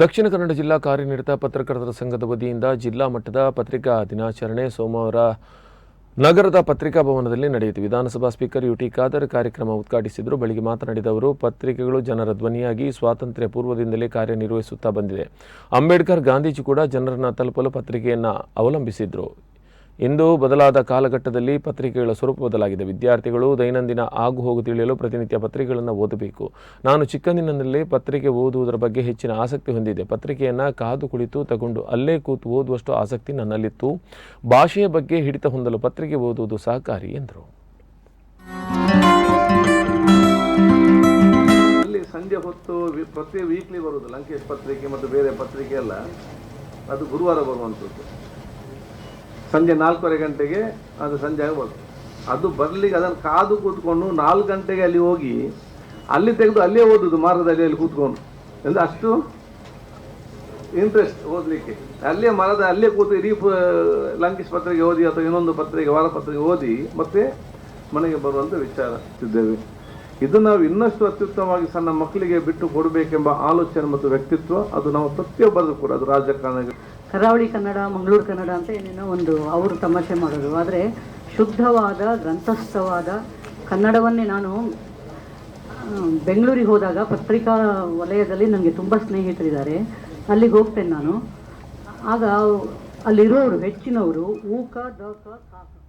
ದಕ್ಷಿಣ ಕನ್ನಡ ಜಿಲ್ಲಾ ಕಾರ್ಯನಿರತ ಪತ್ರಕರ್ತರ ಸಂಘದ ವತಿಯಿಂದ ಜಿಲ್ಲಾ ಮಟ್ಟದ ಪತ್ರಿಕಾ ದಿನಾಚರಣೆ ಸೋಮವಾರ ನಗರದ ಪತ್ರಿಕಾ ಭವನದಲ್ಲಿ ನಡೆಯಿತು. ವಿಧಾನಸಭಾ ಸ್ಪೀಕರ್ ಯುಟಿ ಖಾದರ್ ಕಾರ್ಯಕ್ರಮ ಉದ್ಘಾಟಿಸಿದರು. ಬಳಿಕ ಮಾತನಾಡಿದ ಅವರು, ಪತ್ರಿಕೆಗಳು ಜನರ ಧ್ವನಿಯಾಗಿ ಸ್ವಾತಂತ್ರ್ಯ ಪೂರ್ವದಿಂದಲೇ ಕಾರ್ಯನಿರ್ವಹಿಸುತ್ತಾ ಬಂದಿದೆ. ಅಂಬೇಡ್ಕರ್ ಗಾಂಧೀಜಿ ಕೂಡ ಜನರನ್ನು ತಲುಪಲು ಪತ್ರಿಕೆಯನ್ನು ಅವಲಂಬಿಸಿದ್ರು. ಇಂದು ಬದಲಾದ ಕಾಲಘಟ್ಟದಲ್ಲಿ ಪತ್ರಿಕೆಗಳ ಸ್ವರೂಪ ಬದಲಾಗಿದೆ. ವಿದ್ಯಾರ್ಥಿಗಳು ದೈನಂದಿನ ಆಗು ಹೋಗು ತಿಳಿಯಲು ಪ್ರತಿನಿತ್ಯ ಪತ್ರಿಕೆಗಳನ್ನು ಓದಬೇಕು. ನಾನು ಚಿಕ್ಕಂದಿನಲ್ಲಿ ಪತ್ರಿಕೆ ಓದುವುದರ ಬಗ್ಗೆ ಹೆಚ್ಚಿನ ಆಸಕ್ತಿ ಹೊಂದಿದೆ ಪತ್ರಿಕೆಯನ್ನು ಕಾದು ಕುಳಿತು ತಗೊಂಡು ಅಲ್ಲೇ ಕೂತು ಓದುವಷ್ಟು ಆಸಕ್ತಿ ನನ್ನಲ್ಲಿತ್ತು. ಭಾಷೆಯ ಬಗ್ಗೆ ಹಿಡಿತ ಹೊಂದಲು ಪತ್ರಿಕೆ ಓದುವುದು ಸಹಕಾರಿ, ಎಂದರು. ಸಂಜೆ ಹೊತ್ತು ಪ್ರತಿ ವೀಕ್ಲಿ ಬರುವುದು, ಲಂಕೇಶ್ ಪತ್ರಿಕೆ ಮತ್ತು ಬೇರೆ ಪತ್ರಿಕೆ ಎಲ್ಲ ಅದು ಗುರುವಾರ ಬರುವಂಥದ್ದು. ಸಂಜೆ ನಾಲ್ಕೂವರೆ ಗಂಟೆಗೆ ಅದು ಸಂಜೆ ಆಗ್ಬೋದು. ಅದು ಬರ್ಲಿಕ್ಕೆ ಅದನ್ನು ಕಾದು ಕೂತ್ಕೊಂಡು ನಾಲ್ಕು ಗಂಟೆಗೆ ಅಲ್ಲಿ ಹೋಗಿ ಅಲ್ಲಿ ತೆಗೆದು ಅಲ್ಲೇ ಓದುದು ಮರದಲ್ಲಿ ಅಲ್ಲಿ ಕೂತ್ಕೊಂಡು. ಅಂದ್ರೆ ಅಷ್ಟು ಇಂಟ್ರೆಸ್ಟ್ ಓದಲಿಕ್ಕೆ. ಅಲ್ಲೇ ಮರದ ಅಲ್ಲೇ ಕೂತು ಇಡೀ ಲಂಕಿಸ್ ಲಂಕೇಶ್ ಪತ್ರಿಕೆ ಓದಿ ಅಥವಾ ಇನ್ನೊಂದು ಪತ್ರಿಕೆ ವಾರ ಪತ್ರಿಕೆ ಓದಿ ಮತ್ತೆ ಮನೆಗೆ ಬರುವಂತ ವಿಚಾರ. ಇದ್ದೇವೆ. ಇದು ನಾವು ಇನ್ನಷ್ಟು ಅತ್ಯುತ್ತಮವಾಗಿ ಸಣ್ಣ ಮಕ್ಕಳಿಗೆ ಬಿಟ್ಟು ಕೊಡಬೇಕೆಂಬ ಆಲೋಚನೆ ಮತ್ತು ವ್ಯಕ್ತಿತ್ವ ಅದು ನಾವು ಪ್ರತಿಯೊಬ್ಬರದು ಕೂಡ ಅದು ರಾಜಕಾರಣ ಕರಾವಳಿ ಕನ್ನಡ, ಮಂಗಳೂರು ಕನ್ನಡ ಅಂತ ಏನೇನೋ ಒಂದು ಅವರು ತಮಾಷೆ ಮಾಡೋದು. ಆದರೆ ಶುದ್ಧವಾದ, ಗ್ರಂಥಸ್ಥವಾದ ಕನ್ನಡವನ್ನೇ ನಾನು ಬೆಂಗಳೂರಿಗೆ ಹೋದಾಗ ಪತ್ರಿಕಾ ವಲಯದಲ್ಲಿ ನನಗೆ ತುಂಬ ಸ್ನೇಹಿತರಿದ್ದಾರೆ. ಅಲ್ಲಿಗೆ ಹೋಗ್ತೇನೆ ನಾನು. ಆಗ ಅಲ್ಲಿರೋರು, ಹೆಚ್ಚಿನವರು, ಊಕ, ದ ಕ